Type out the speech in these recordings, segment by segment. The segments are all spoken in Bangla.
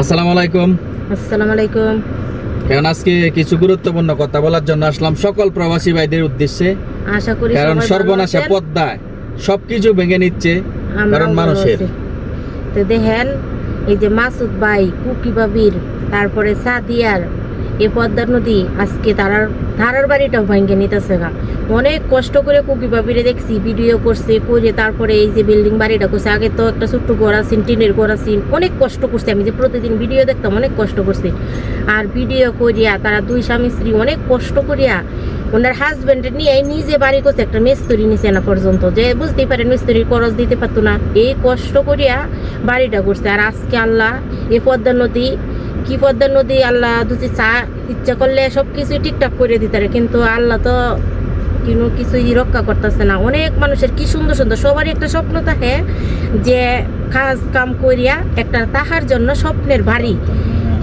আসসালামু আলাইকুম। আসসালামু আলাইকুম। কারণ আজকে কিছু গুরুত্বপূর্ণ কথা বলার জন্য আসলাম সকল প্রবাসী ভাইদের উদ্দেশ্যে। আশা করি কারণ সর্বনাশে পদ্মায় সবকিছু ভেঙে নিচ্ছে কারণ মানুষের। তো দেখেন এই যে মাসুদ ভাই কুকি বাবির তারপরে সাদিয়ার এ পদ্মা নদী আজকে তারার ধারার বাড়িটাও ভাঙ্গে নিতেছে গা। অনেক কষ্ট করে কুকি বাবিরে দেখছি ভিডিও করছে করে তারপরে এই যে বিল্ডিং বাড়িটা করছে, আগে তো একটা ছোট্ট ঘর আছেন টিনের ঘর আছেন অনেক কষ্ট করছে আমি যে প্রতিদিন ভিডিও দেখতাম, অনেক কষ্ট করছি। আর ভিডিও করিয়া তারা দুই স্বামী স্ত্রী অনেক কষ্ট করিয়া ওনার হাজবেন্ডের নিয়ে নিজে বাড়ি করছে, একটা মিস্ত্রি নিচে না পর্যন্ত। যে বুঝতেই পারেন, মিস্ত্রির খরচ দিতে পারতো না। এই কষ্ট করিয়া বাড়িটা করছে। আর আজকে আল্লাহ এ পদ্মা নদী কি পদ্মা নদী, আল্লাহ দুটি চা ইচ্ছা করলে সব কিছুই ঠিকঠাক করে দিতে পারে। কিন্তু আল্লাহ তো কোনো কিছুই রক্ষা করতেছে না। অনেক মানুষের কি সুন্দর সুন্দর, সবারই একটা স্বপ্ন থাকে যে কাজ কাম করিয়া একটা তাহার জন্য স্বপ্নের বাড়ি।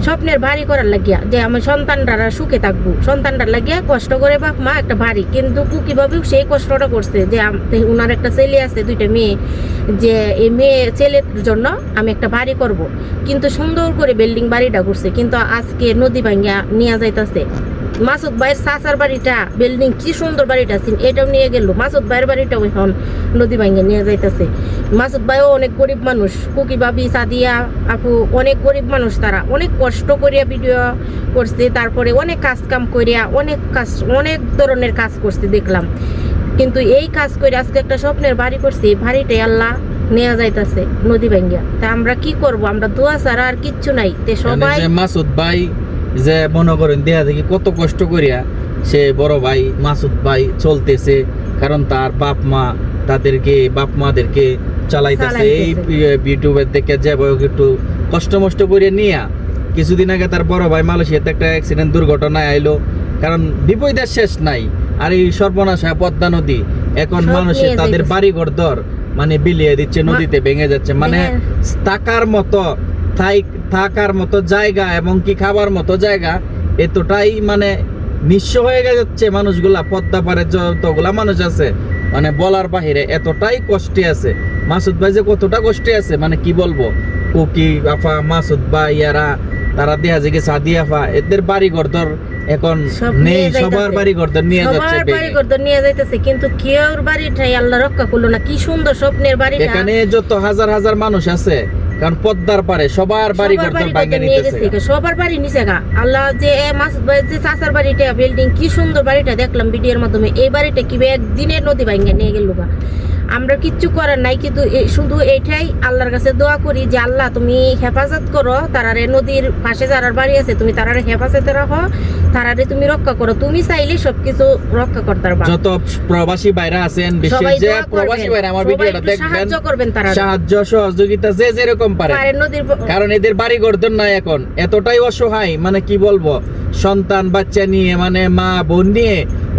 স্বপ্নের ভারী করার লাগিয়া যে আমার সন্তানরা সুখে থাকব। সন্তানরা লাগিয়া কষ্ট করে বাপ, মা একটা ভারী কিন্তু কুকিভাবেও সেই কষ্টটা করছে যে ওনার একটা ছেলে আছে, দুইটা মেয়ে। যে এই মেয়ে ছেলের জন্য আমি একটা ভারী করব। কিন্তু সুন্দর করে বিল্ডিং বাড়িটা করছে। কিন্তু আজকে নদী ভাঙ্গিয়া নিয়ে যাইতাছে। মাসুদ ভাইয়ের সাসার বাড়িটা বিল্ডিং কি সুন্দর বাড়িটা ছিল এটাও নিয়ে গেল। মাসুদ ভাইয়ের বাড়িটাও এখন নদী ভাঙ্গে নিয়ে যাইতাছে। মাসুদ ভাইও অনেক গরিব মানুষ কুকি বাবি সাদিয়া আপু অনেক গরিব মানুষ তারা। অনেক কষ্ট করিয়া ভিডিও করছে তারপরে অনেক কাজ কাম করিয়া অনেক কাজ অনেক ধরনের কাজ করছে দেখলাম। কিন্তু এই কাজ করে আজকে একটা স্বপ্নের বাড়ি করছি বাড়িটাই আল্লাহ নেওয়া যাইতাছে নদী ভাঙ্গিয়া তা আমরা কি করব? আমরা দোয়া ছাড়া আর কিচ্ছু নাই। তে সবাই মাসুদ ভাই যে মনে করেন দেহা দেখি কত কষ্ট করিয়া সে বড় ভাই মাসুদ ভাই চলতেছে কারণ তার বাপ মা তাদেরকে বাপ মাদেরকে চালাইতেছে। এই ইউটিউবের দেখে যে একটু কষ্ট মষ্ট করে নিয়া কিছুদিন আগে তার বড় ভাই মালয়েশিয়াতে একটা অ্যাক্সিডেন্ট দুর্ঘটনায় আইলো। কারণ বিপদের শেষ নাই। আর এই সর্বনাশা পদ্মা নদী। এখন মানুষের তাদের। বাড়ি ঘর দর মানে বিলিয়ে দিচ্ছে নদীতে ভেঙে যাচ্ছে। মানে হ্যাঁ। থাকার মতো থাকার মতো জায়গা এবং কি খাবার মতো জায়গা এতটাই মানে নিঃস্ব হয়ে যাচ্ছে মানুষগুলা পদ্মা পারে যতগুলা মানুষ আছে মানে বলার বাহিরে এতটাই কষ্টে আছে। মাসুদ ভাই যে কতটা কষ্টে আছে মানে কি বলব? কুকি আফা মাসুদ ভাই ইয়ারা তারা দেয়া যে সাদি আফা এদের বাড়ি ঘর ধর এখন নেই সবার বাড়ি ঘর ধর নিয়ে যাচ্ছে সবার বাড়ি। ঘর তো নিয়ে যাইতেছে কিন্তু কেউর বাড়িটাই আল্লাহ রক্ষা করল না। কি সুন্দর স্বপ্নের বাড়িটা। এখানে যত হাজার হাজার মানুষ আছে কারণ পদ্মার পারে সবার বাড়ি ঘর সবার ধর বাড়ি ভাঙে নিতেছে গেছে সবার বাড়ি নিচে গা। আল্লাহ যে এ মাসুদ ভাই যে চাচার বাড়িটা বিল্ডিং কি সুন্দর বাড়িটা দেখলাম ভিডিওর মাধ্যমে। এই বাড়িটা কি একদিনের নদী ভাঙে নিয়ে গেল গা। আমরা কিচ্ছু করার নাই কিন্তু শুধু এটাই আল্লাহর কাছে দোয়া করি যে আল্লাহ তুমি হেফাজত করো তারারে নদীর পাশে যারার বাড়ি আছে তুমি তারারে হেফাজতে রাখো তারারে তুমি রক্ষা করো। তুমি চাইলে সবকিছু রক্ষা করতে পারবা। যত প্রবাসী বাইরে আছেন বিশেষ সবাই যে প্রবাসী বাইরে আমার ভিডিওটা দেখবেন সাহায্য করবেন তারা সাহায্য সহযোগিতা যে যেরকম পারে। কারণ এদের বাড়ি গর্দন নাই এখন। এতটাই অসহায় মানে কি বলব? সন্তান বাচ্চা নিয়ে মানে মা বোন নিয়ে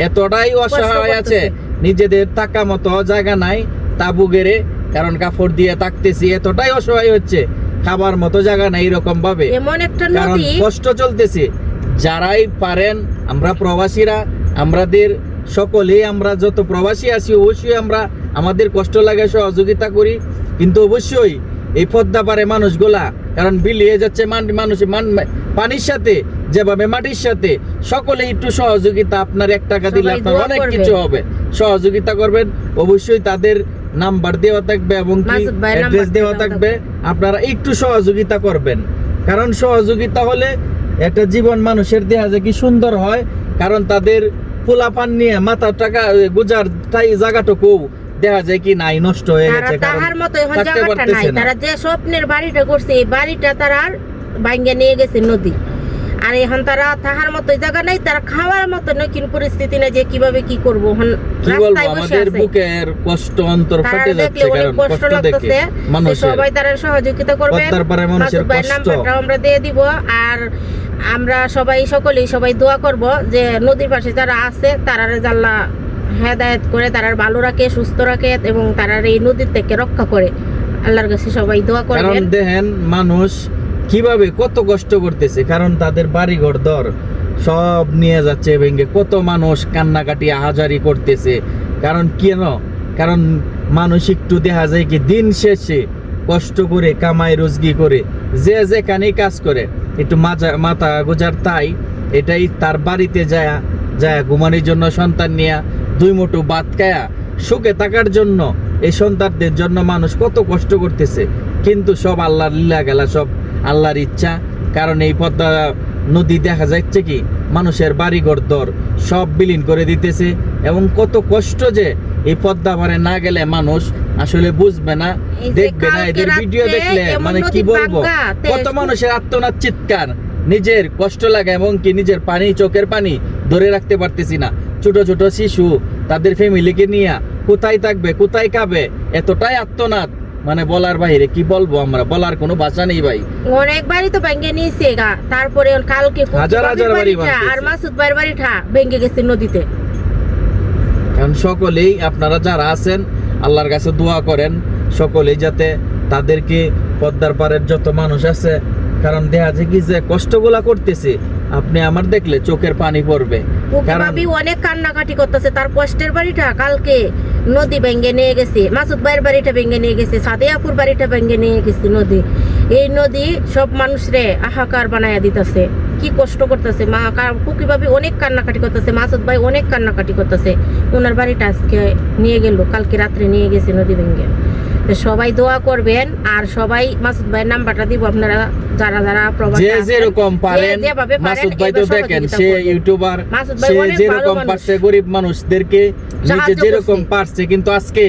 এতটাই অসহায় আছে। নিজেদের টাকা মতো জায়গা নাই তাবু গেড়ে কারণ কাপড় দিয়ে থাকতেছি এতটাই অসহায় হচ্ছে খাবার মতো জায়গা নাই এরকম ভাবে এমন একটা কারণ কষ্ট চলতেছে। যারাই পারেন আমরা প্রবাসীরা আমাদের সকলেই আমরা যত প্রবাসী আছি অবশ্যই আমরা আমাদের কষ্ট লাগে সহযোগিতা করি। কিন্তু অবশ্যই এই পদ্মা পারে মানুষগুলা কারণ বিলিয়ে যাচ্ছে মান- মানুষ মান পানির সাথে যেভাবে মাটির সাথে সকলে একটু সহযোগিতা আপনার এক টাকা দিলে আপনার অনেক কিছু হবে। সহযোগিতা করবেন অবশ্যই তাদের নাম্বার দেওয়া থাকবে এবং কি অ্যাড্রেস দেওয়া থাকবে। আপনারা একটু সহযোগিতা করবেন। কারণ সহযোগিতা হলে একটা জীবন মানুষের দেহা যে কি সুন্দর হয়। কারণ তাদের পোলাপান নিয়ে মাথা টাকা গুজার তাই জায়গাটুকু দেখা যায় কি নাই নষ্ট হয়ে গেছে। তাহার মতো এখন জায়গাটা নাই। তারা যে স্বপ্নের বাড়িটা করছে এই বাড়িটা তারা আর ভাঙ্গে নিয়ে গেছে নদী। আর এখন তারা তাহার মতো জায়গা নাই তারা খাওয়ার মতো নয় কিন্তু পরিস্থিতি নেই যে কীভাবে কি করব। রাস্তায় বসে আছে। বুকের কষ্ট অন্তর তারা ফেটে যাচ্ছে কারণ কষ্ট লাগতেছে। সবাই তারা সহযোগিতা করবেন পদ্মার পারে মানুষের কষ্ট। আমরা দিয়ে দিব। আর আমরা সবাই সকলেই সবাই দোয়া করব যে নদীর পাশে যারা আছে তারা জাল্লা হেদায়েত করে তারা ভালো রাখে সুস্থ রাখে এবং তারা এই নদীর থেকে রক্ষা করে। আল্লাহর কাছে সবাই দোয়া করবেন। দেখেন মানুষ কীভাবে কত কষ্ট করতেছে? কারণ তাদের বাড়িঘর, দর সব নিয়ে যাচ্ছে ভেঙে কত মানুষ কান্নাকাটি আহাজারি করতেছে। কারণ কেন? কারণ মানুষ একটু দেখা যায় কি, দিন শেষে কষ্ট করে, কামাই রোজগি করে, যে যেখানেই কাজ করে, একটু মাজা, মাথা গোজার তাই এটাই তার বাড়িতে যায় যায় ঘুমানোর জন্য সন্তান নিয়ে, দুই মুঠো ভাত খায়া সুখে থাকার জন্য এই সন্তানদের জন্য মানুষ কত কষ্ট করতেছে। কিন্তু সব আল্লাহর লীলা গেলা সব আল্লাহর ইচ্ছা। কারণ এই পদ্মা নদী দেখা যাচ্ছে কি মানুষের বাড়িঘর দর সব বিলীন করে দিতেছে। এবং কত কষ্ট যে এই পদ্মা পারে না গেলে মানুষ আসলে বুঝবে না দেখবে না। এদের ভিডিও দেখলে মানে কি বলব? কত মানুষের আত্মনাথ চিৎকার নিজের কষ্ট লাগে এবং কি নিজের পানি চোখের পানি ধরে রাখতে পারতেছি না। ছোট ছোট শিশু তাদের ফ্যামিলিকে নিয়ে কোথায় থাকবে কোথায় খাবে এতটাই আত্মনাথ মানে বলার বাইরে কি বলব আমরা? বলার কোনো ভাষা নেই ভাই। অনেক বাড়ি তো ভেঙে নিয়েছে গা। তারপরে কালকে হাজার হাজার বাড়ি আর মাসুদ ভাইয়ের বাড়িটা ভেঙে গেছে নদীতে। কারণ সকলেই আপনারা যারা আছেন আল্লাহর কাছে দোয়া করেন সকলেই যাতে তাদেরকে পদ্মার পাড়ের যত মানুষ আছে কারণ দেখা যায় কি যে কষ্টগুলা করতেছে আপনি আমার দেখলে চোখের পানি পড়বে। ভাবি অনেক কান্নাকাটি করতেছে। তার কষ্টের বাড়িটা কালকে নদী ভেঙে নিয়ে গেছে। মাসুদ ভাইয়ের বাড়িটা ভেঙে নিয়ে গেছে। সাদিয়াপুর বাড়িটা ভেঙে নিয়ে গেছে নদী। এই নদী সব মানুষরে আহাকার বানায়া দিতেছে। কি কষ্ট করতেছে মা। কুকি ভাবি অনেক কান্নাকাটি করতেছে। মাসুদ ভাই অনেক কান্নাকাটি করতেছে। ওনার বাড়িটা আজকে নিয়ে গেল। কালকে রাত্রে নিয়ে গেছে নদী ভেঙে। সবাই দোয়া করবেন আর সবাই মাসুদ ভাইয়ের নাম্বারটা দিব আপনারা যারা যারা প্রবাসে যে যেরকম পারেন মাসুদ ভাই তো দেখেন সে ইউটিউবার সে যেরকম পারছে গরিব মানুষদেরকে নিজে যেরকম পারছে কিন্তু আজকে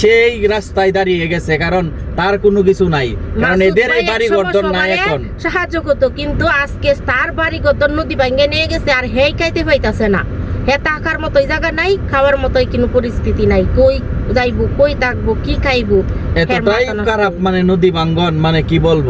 সেই রাস্তায় দাঁড়িয়ে গেছে কারণ তার কোনো কিছু নাই। কারণ এদের বাড়ি গর্দন নাই এখন। সাহায্য করতো কিন্তু আজকে তার বাড়ি গর্দন নদী ভাঙ্গে নিয়ে গেছে আর হেই খাইতে পাইতাছে না। হে টাকার মতোই জায়গা নাই খাওয়ার মতোই কোনো পরিস্থিতি নাই। কই যাইবো কই থাকব কি খাইবো? এতটাই খারাপ মানে নদী ভাঙ্গন মানে কি বলব?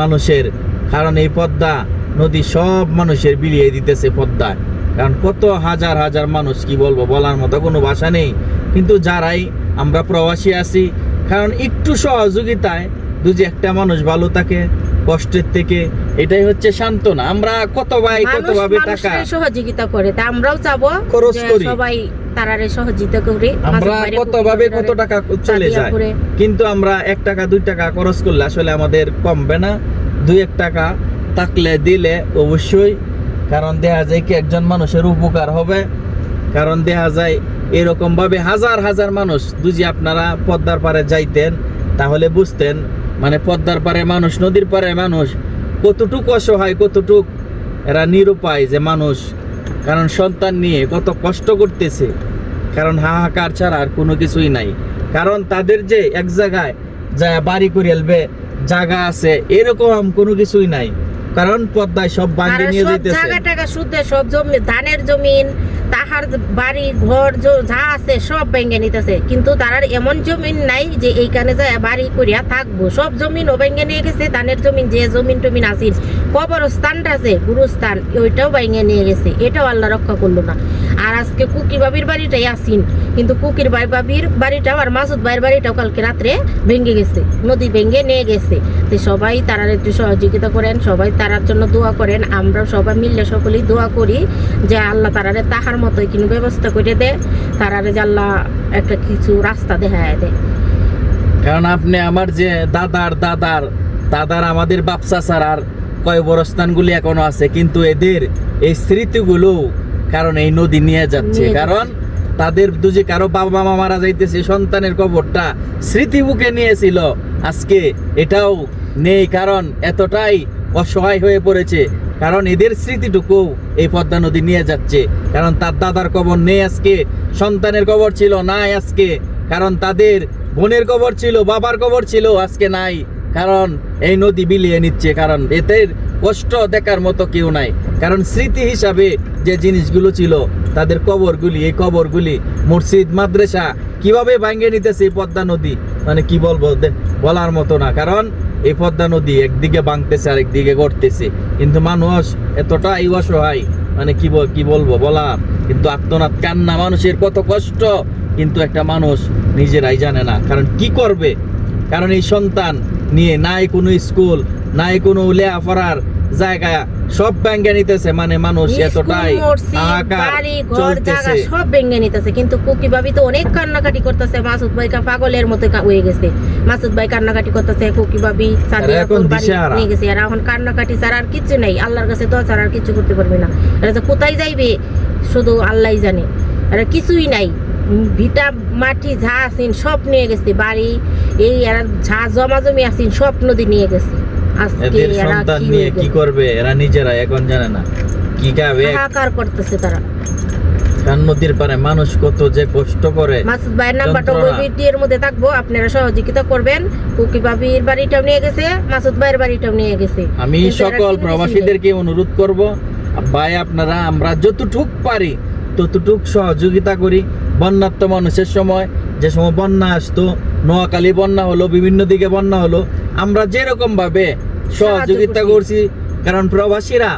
মানুষের কারণ এই পদ্মা নদী সব মানুষের বিলিয়ে দিতেছে পদ্মায়। কারণ কত হাজার হাজার মানুষ কি বলব বলার মতো কোনো ভাষা নেই। কিন্তু যারাই আমরা প্রবাসী আছি কারণ একটু সহযোগিতায় দুজি একটা মানুষ ভালো থাকে কষ্টের থেকে এটাই হচ্ছে সান্ত্বনা। আমরা কত ভাই কত ভাবে টাকা সহযোগিতা করে তা আমরাও চাবো খরচ করি। সবাই তারারে সহযোগিতা করি আমরা কত ভাবে কত টাকা চলে যায়। কিন্তু আমরা এক টাকা দুই টাকা খরচ করলে আসলে আমাদের কমবে না। দুই এক টাকা থাকলে দিলে অবশ্যই। কারণ দেখা যায় কি একজন মানুষের উপকার হবে। কারণ দেখা যায় এরকম ভাবে হাজার হাজার মানুষ যদি আপনারা পদ্মার পারে যাইতেন তাহলে বুঝতেন মানে পদ্মার পারে মানুষ, নদীর পারে মানুষ, কতটুক অসহায়, কতটুক এরা নিরুপায় যে মানুষ। কারণ সন্তান নিয়ে কত কষ্ট করতেছে, কারণ হাহাকার ছাড়া আর কোনো কিছুই নাই। কারণ তাদের যে এক জায়গায় যা বাড়ি করে এলবে জায়গা আছে, এরকম কোনো কিছুই নাই। কারণ পদ্মায় সব বাঙ্গে নিয়ে যেতেছে জায়গা টাকা শুদ্ধে সব জমি ধানের জমিন তাহার বাড়ি ঘর যা আছে সব ভেঙে নিতেছে। কিন্তু তার এমন জমিন নাই যে এইখানে যায় বাড়ি করিয়া থাকব। সব জমিন ও ভেঙে নিয়ে গেছে ধানের জমিন যে জমিন টমিন আছিল কবরস্থানটা আছে গুরুস্থান ওইটাও ভেঙে নিয়ে গেছে। এটাও আল্লাহ রক্ষা করল না। আর আজকে কুকি বাবির বাড়িটাই আসিন। কিন্তু কুকির বাই বাবির বাড়িটাও আর মাসুদ ভাইয়ের বাড়িটাও কালকে রাত্রে ভেঙে গেছে নদী ভেঙে নিয়ে গেছে। তো সবাই তারা একটু সহযোগিতা করেন সবাই তারার জন্য দোয়া করেন। আমরা সবাই মিললে সকলেই দোয়া করি যে আল্লাহ তারারে তাহার মতোই কিন্তু ব্যবস্থা করে দেয় তারারে যে আল্লাহ একটা কিছু রাস্তা দেখায় দেয় কারণ আপনি আমার যে দাদার দাদার দাদার আমাদের বাপসা আর কয় বড়স্থানগুলি এখনও আছে কিন্তু এদের এই স্মৃতিগুলো কারণ এই নদী নিয়ে যাচ্ছে। কারণ তাদের দুজে কারও বাবা মা মারা যাইতেছে সন্তানের কবরটা স্মৃতি বুকে নিয়েছিল। আজকে এটাও নেই কারণ এতটাই অসহায় হয়ে পড়েছে। কারণ এদের স্মৃতিটুকু এই পদ্মা নদী নিয়ে যাচ্ছে। কারণ তার দাদার কবর নেই আজকে, সন্তানের কবর ছিল নাই আজকে। কারণ তাদের বোনের কবর ছিল, বাবার কবর ছিল, আজকে নাই। কারণ এই নদী বিলিয়ে নিচ্ছে, কারণ এদের কষ্ট দেখার মতো কেউ নাই। কারণ স্মৃতি হিসাবে যে জিনিসগুলো ছিল, তাদের কবরগুলি, এই কবরগুলি মসজিদ, মাদ্রাসা কীভাবে ভাঙ্গে নিতেছে এই পদ্মা নদী? মানে কি বলব বলার মতো না। কারণ এই পদ্মা নদী একদিকে বাঁধতেছে আর একদিকে গড়তেছে। কিন্তু মানুষ এতটাই অসহায় মানে কি বল কি বলব, বলার। কিন্তু আত্মনাথ কান্না, মানুষের কত কষ্ট। কিন্তু একটা মানুষ নিজেরাই জানে না, কারণ কি করবে? কারণ এই সন্তান নিয়ে নাই কোনো স্কুল, নাই কোনো লেখাপড়ার জায়গা সব ব্যাঙ্গে নিতেছে মানে মানুষ এতটাই বাড়ি, ঘর, জায়গা সব ভেঙে নিতেছে কিন্তু কুকি ভাবি তো অনেক কান্নাকাটি করতেছে মাসুদ ভাই কা পাগলের মতো হয়ে গেছে। মাসুদ ভাই কান্নাকাটি করতেছে কুকি ভাবি সাদিয়া। নিয়ে গেছে আর এখন কান্নাকাটি ছাড়া আর কিছু নাই আল্লাহর কাছে দোয়া ছাড়া আর কিছু করতে পারবে না। এরা যে কোথায় যাইবে শুধু আল্লাহই জানে। আর কিছুই নাই। ভিটা মাটি ঝা আছেন সব নিয়ে গেছে বাড়ি এই এরা যা জমা জমি আছেন সব নদী নিয়ে গেছে। এদের সন্তান নিয়ে কি করবে? এরা নিজেরা এখন জানে না। কি খাবে? হাহাকার করতেছে তারা। নদীর পারে মানুষ কত যে কষ্ট করে। মাসুদ ভাইয়ের নাম্বারটা ওই যন্ত্রণা। ভিডিওর মধ্যে থাকব আপনারা সহযোগিতা করবেন। কুকি বাবির বাড়িটাও নিয়ে গেছে মাসুদ ভাইয়ের বাড়িটাও নিয়ে গেছে। আমি সকল প্রবাসীদেরকে অনুরোধ করব ভাই আপনারা আমরা যতটুক পারি ততটুক সহযোগিতা করি। বন্যাত্ম মানুষের সময় যে সময় বন্যা আসতো নোয়াখালী বন্যা হলো বিভিন্ন দিকে বন্যা হলো। আমরা যেরকম ভাবে সহযোগিতা করছি। কারণ প্রবাসীরা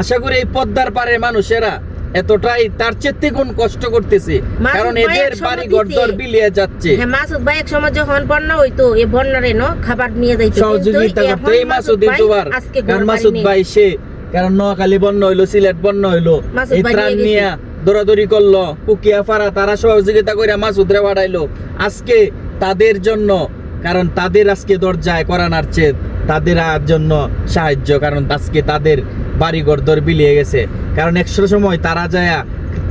আশা করি এই পদ্মার পারে মানুষেরা এতটাই তার চেয়ে গুণ কষ্ট করতেছে। কারণ এদের বাড়ি ঘর দিছে। বিলিয়ে যাচ্ছে। হ্যাঁ মাসুদ ভাই এক সময় যখন বন্যা হইতো এই বন্যারে ন খাবার নিয়ে যাইতো। সহযোগিতা করতে। এই মাসুদ কারণ মাসুদ ভাই সে কারণ নোয়াখালী বন্য হইল সিলেট বন্য হইল এই ত্রাণ নিয়ে দৌড়াদৌড়ি করল কুকিয়া ফারা তারা সহযোগিতা করে মাসুদ রে বাড়াইলো। আজকে তাদের জন্য কারণ তাদের আজকে দরজায় করান আসছে তাদের জন্য সাহায্য কারণ আজকে তাদের বাড়িঘর দর বিলিয়ে গেছে। কারণ একশো সময় তারা যায়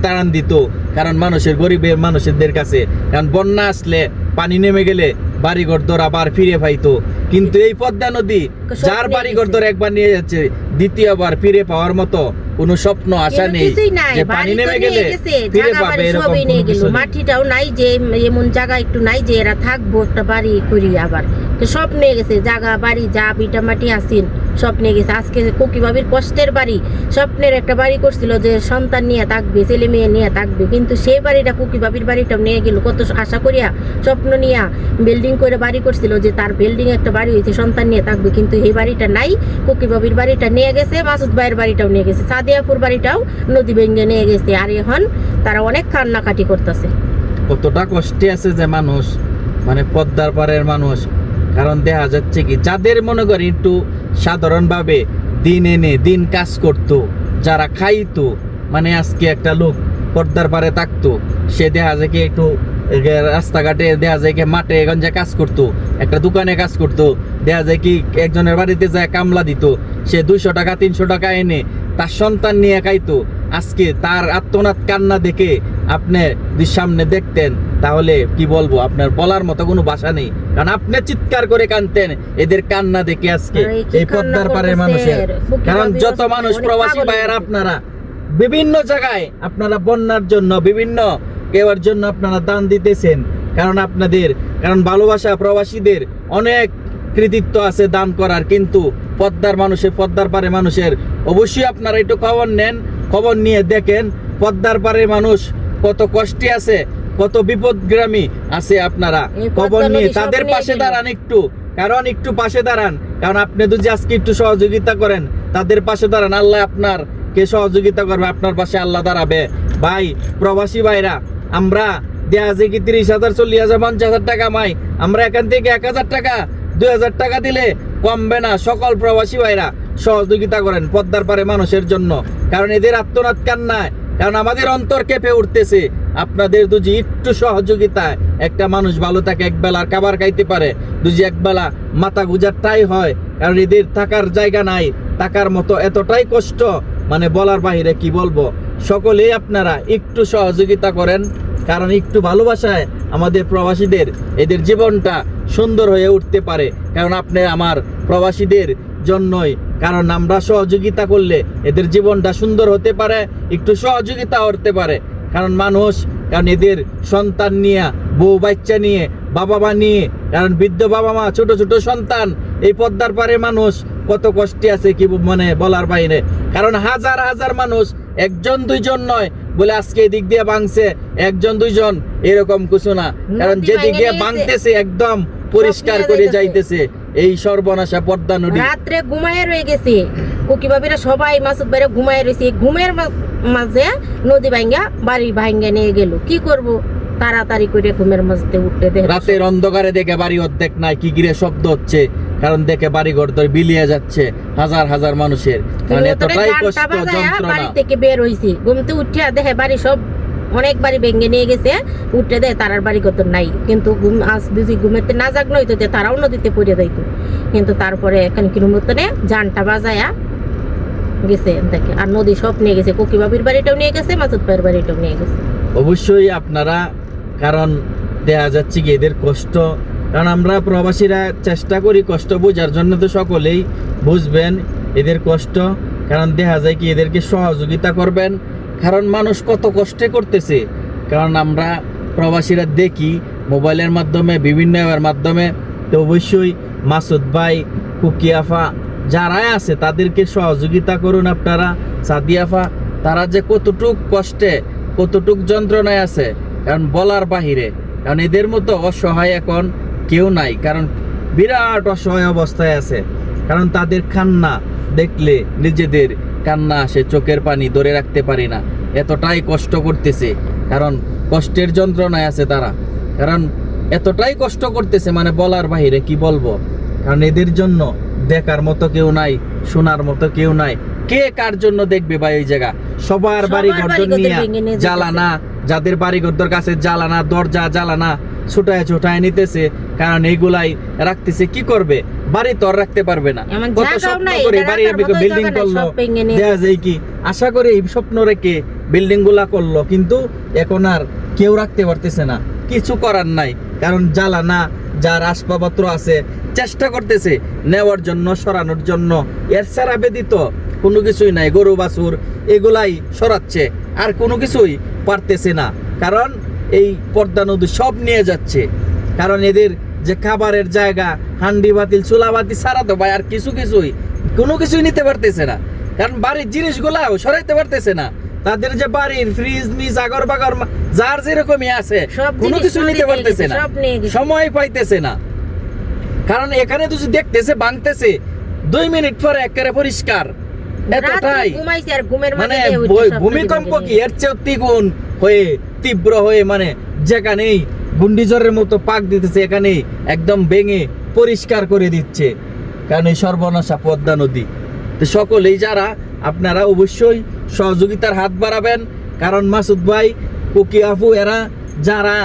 তাড়ান দিত কারণ মানুষের গরিবের মানুষদের কাছে। কারণ বন্যা আসলে পানি নেমে গেলে বাড়িঘর দর আবার ফিরে পাইতো। কিন্তু এই পদ্মা নদী যার বাড়িঘর দর একবার নিয়ে যাচ্ছে দ্বিতীয়বার ফিরে পাওয়ার মতো কোনো স্বপ্ন আশা নেই যে পানি নেমে নিয়ে গেলে গেছে, ফিরে পাবে এরকম সবই কোনো গেল। মাটিটাও নাই যে এমন জায়গা একটু নাই যে এরা থাকব একটা বাড়ি করি আবার। তো সব নিয়ে গেছে জায়গা বাড়ি যা বিটা মাটি আসিন সব নিয়ে গেছে। আজকে কুকি বাবির কষ্টের বাড়ি, স্বপ্নের একটা বাড়ি করছিল যে সন্তান নিয়ে থাকবে, ছেলে মেয়ে নিয়ে থাকবে। কিন্তু সেই বাড়িটা কুকি বাবির বাড়িটাও নিয়ে গেল। কত আশা করিয়া স্বপ্ন নিয়া বিল্ডিং করে বাড়ি করছিল যে তার বিল্ডিং একটা বাড়ি হয়েছে, সন্তান নিয়ে থাকবে। কিন্তু এই বাড়িটা নাই। কুকি বাবির বাড়িটা নিয়ে গেছে, মাসুদ ভাইয়ের বাড়িটাও নিয়ে গেছে। সাদিয়াপুর বাড়িটাও নদী ভেঙে নিয়ে গেছে। আর এখন তারা অনেক কান্নাকাটি করতেছে। কতটা কষ্টে আছে যে মানুষ মানে পদ্মার পাড়ের মানুষ। কারণ দেখা যাচ্ছে কি, যাদের মনে করি একটু সাধারণভাবে দিন এনে দিন কাজ করতো, যারা খাইতো মানে আজকে একটা লোক পর্দার পাড়ে থাকতো, সে দেখা যায় কি একটু রাস্তাঘাটে দেখা যায় কি মাঠে গঞ্জে কাজ করতো, একটা দোকানে কাজ করতো, দেখা যায় কি একজনের বাড়িতে যায় কামলা দিত, সে দুইশো টাকা, তিনশো টাকা এনে তার সন্তান নিয়ে খাইতো, আজকে তার আত্মনাথ কান্না দেখে আপনি সামনে দেখতেন তাহলে কি বলব আপনার বলার মতো কোনো ভাষা নেই। কারণ আপনি চিৎকার করে কানতেন এদের কান্না দেখে আজকে এই পদ্মার করতেছে? মানুষের। কারণ যত মানুষ প্রবাসী হয়ে ভাইয়ের আপনারা বিভিন্ন জায়গায় আপনারা বন্যার জন্য বিভিন্ন কেউর জন্য আপনারা দান দিতেছেন। কারণ আপনাদের কারণ ভালোবাসা প্রবাসীদের অনেক কৃতিত্ব আছে দান করার কিন্তু পদ্মার মানুষের পদ্মার পারে মানুষের অবশ্যই আপনারা একটু খবর নেন খবর নিয়ে দেখেন পদ্মার পারে মানুষ কত কষ্টে আছে। কত বিপদগ্রামী আছে আপনারা? খবর নিয়ে তাদের পাশে দাঁড়ান একটু। কারণ একটু পাশে দাঁড়ান। কারণ আপনি যদি আজকে একটু সহযোগিতা করেন তাদের পাশে দাঁড়ান। আল্লাহ আপনার কে সহযোগিতা করবে আপনার পাশে আল্লাহ দাঁড়াবে। ভাই প্রবাসী ভাইরা আমরা দেয়া কি তিরিশ হাজার চল্লিশ হাজার পঞ্চাশ হাজার টাকা মাই? আমরা এখান থেকে এক হাজার টাকা দুই হাজার টাকা দিলে কমবে না। সকল প্রবাসী ভাইরা সহযোগিতা করেন পদ্মার পারে মানুষের জন্য। কারণ এদের আত্মনাথ কান্নায় কারণ আমাদের অন্তর কেঁপে উঠতেছে। আপনাদের দুজি একটু সহযোগিতায় একটা মানুষ ভালো থাকে একবেলার খাবার খাইতে পারে। দুজি একবেলা মাথা গুজারটাই হয়, কারণ এদের থাকার জায়গা নাই, থাকার মতো এতটাই কষ্ট। মানে বলার বাহিরে কি বলব? সকলেই আপনারা একটু সহযোগিতা করেন, কারণ একটু ভালোবাসায় আমাদের প্রবাসীদের এদের জীবনটা সুন্দর হয়ে উঠতে পারে। কারণ আপনি আমার প্রবাসীদের জন্যই, কারণ আমরা সহযোগিতা করলে এদের জীবনটা সুন্দর হতে পারে, একটু সহযোগিতা করতে পারে। কারণ মানুষ কারণ এদের সন্তান নিয়ে বউ বাচ্চা নিয়ে বাবা মা নিয়ে কারণ বৃদ্ধ বাবা মা ছোট ছোট সন্তান এই পদ্মার পারে মানুষ কত কষ্টে আছে কি মানে বলার বাইরে। কারণ হাজার হাজার মানুষ একজন দুইজন নয় বলে আজকে এদিক দিয়ে ভাঙছে একজন দুইজন এরকম কিছু না। কারণ যেদিক দিয়ে ভাঙে ভাঙতেছে একদম পরিষ্কার করে যাইতেছে। যাইতেছে এই সর্বনাশা পদ্মা নদী। রাত্রে ঘুমায় রয়ে গেছে। কুকি বাবিরা সবাই মাসুদ বাইরে ঘুমায় রয়েছে। এই ঘুমের মাঝে নদী ভাঙ্গা বাড়ি ভাঙ্গা নিয়ে গেল। কি করব? তাড়াতাড়ি করে ঘুমের মাঝতে উঠতে দেখ রাতের অন্ধকারে দেখে বাড়ি অর্ধেক নাই কি গিরে শব্দ হচ্ছে? কারণ দেখে বাড়িঘর ধরে বিলিয়ে যাচ্ছে হাজার হাজার মানুষের। ভিতরে এতটাই কষ্ট যন্ত্রণা। বাড়ি থেকে বের হইছি। ঘুমতে উঠে দেখে বাড়ি সব অনেক বাড়ি ভেঙে নিয়ে গেছে। উঠে দেয় তারার বাড়ি কত নাই। কিন্তু ঘুম আজ যদি ঘুমেতে না জাগলো হইতো যে তারাও নদীতে পড়ে যাইতো। কিন্তু তারপরে এখানে কিরম মতনে জানটা বাজায়া গেছে দেখে আর নদী সব নিয়ে গেছে। কুকি বাবির বাড়িটাও নিয়ে গেছে, মাসুদ ভাইয়ের বাড়িটাও নিয়ে গেছে। অবশ্যই আপনারা, কারণ দেখা যাচ্ছে কি এদের কষ্ট। কারণ আমরা প্রবাসীরা চেষ্টা করি কষ্ট বোঝার জন্য তো সকলেই বুঝবেন এদের কষ্ট। কারণ দেখা যায় কি এদেরকে সহযোগিতা করবেন। কারণ মানুষ কত কষ্টে করতেছে। কারণ আমরা প্রবাসীরা দেখি মোবাইলের মাধ্যমে, বিভিন্ন মাধ্যমে। তো অবশ্যই মাসুদ ভাই কুকিয়াফা যারাই আছে, তাদেরকে সহযোগিতা করুন আপনারা। সাদিয়াফা তারা যে কতটুক কষ্টে, কতটুক যন্ত্রণায় আছে, কারণ বলার বাহিরে। কারণ এদের মতো অসহায় এখন কেউ নাই, কারণ বিরাট অসহায় অবস্থায় আছে। কারণ তাদের কান্না দেখলে নিজেদের কান্না আসে, চোখের পানি ধরে রাখতে পারি না। এতটাই কষ্ট করতেছে, কারণ কষ্টের যন্ত্রণায় আছে তারা। কারণ এতটাই কষ্ট করতেছে মানে বলার বাহিরে কি বলব? কারণ এদের জন্য দেখার মতো কেউ নাই শোনার মতো কেউ নাই। কে কার জন্য দেখবে ভাই এই জায়গা? সবার বাড়ি ঘর নিয়ে। জ্বালানা যাদের বাড়ি ঘর কাছে জ্বালানা দরজা জ্বালানা ছুটায় ছুটায় নিতেছে কারণ এইগুলাই রাখতেছে কি করবে? বাড়ি তো রাখতে পারবে না। কত স্বপ্ন করে বাড়ি বিল্ডিং করল দেখা যায় কি? আশা করে এই স্বপ্ন রেখে বিল্ডিংগুলা করল কিন্তু এখন আর কেউ রাখতে পারতেছে না। কিছু করার নাই কারণ জ্বালানা যার আসবাবপত্র আছে, চেষ্টা করতেছে নেওয়ার জন্য, সরানোর জন্য। এর ছাড়া ব্যতীত কোনো কিছুই নাই, গরু বাছুর এগুলাই সরাচ্ছে, আর কোনো কিছুই পারতেছে না। কারণ এই পদ্মা নদী সব নিয়ে যাচ্ছে। কারণ এদের যে খাবারের জায়গা, হান্ডি বাতিল, চুলা বাতি সারা তো ভাই আর কিছু কিছুই, কোনো কিছুই নিতে পারতেছে না। কারণ বাড়ির জিনিসগুলাও সরাইতে পারতেছে না। তাদের যে বাড়ির ফ্রিজ মিজ আগর বাগর যার যেরকমই আছে কোনো কিছু নিতে পারতেছে না। সময় পাইতেছে না। কারণ এখানে তো দেখতেছে ভাঙতেছে দুই মিনিট পরে একেবারে পরিষ্কার। এতটাই। মানে ভূমিকম্প কি এর দ্বিগুণ হয়ে তীব্র হয়ে মানে যেখানেই মতো পাক দিতেছে এখানেই একদম ভেঙে পরিষ্কার করে দিচ্ছে। কারণ এই সর্বনাশা পদ্মা নদী। তো সকলেই যারা আপনারা অবশ্যই সহযোগিতার হাত বাড়াবেন। কারণ মাসুদ ভাই কুকি আপু এরা যারা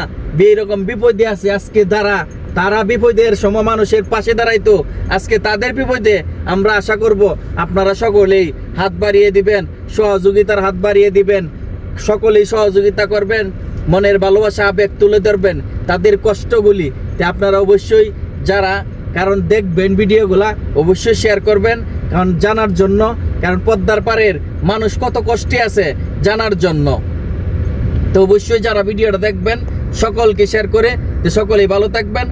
এইরকম বিপদে আছে, আজকে যারা তারা বিপদের সম মানুষের পাশে দাঁড়াইতো। আজকে তাদের বিপদে আমরা আশা করব আপনারা সকলেই হাত বাড়িয়ে দিবেন, সহযোগিতার হাত বাড়িয়ে দিবেন, সকলেই সহযোগিতা করবেন, মনের ভালোবাসা, আবেগ তুলে ধরবেন, তাদের কষ্টগুলি তে আপনারা অবশ্যই যারা, কারণ দেখবেন ভিডিওগুলা অবশ্যই শেয়ার করবেন, কারণ জানার জন্য, কারণ পদ্মার পাড়ের মানুষ কত কষ্টে আছে জানার জন্য। তো অবশ্যই যারা ভিডিওটা দেখবেন সকলকে শেয়ার করে যে সকলেই ভালো থাকবেন।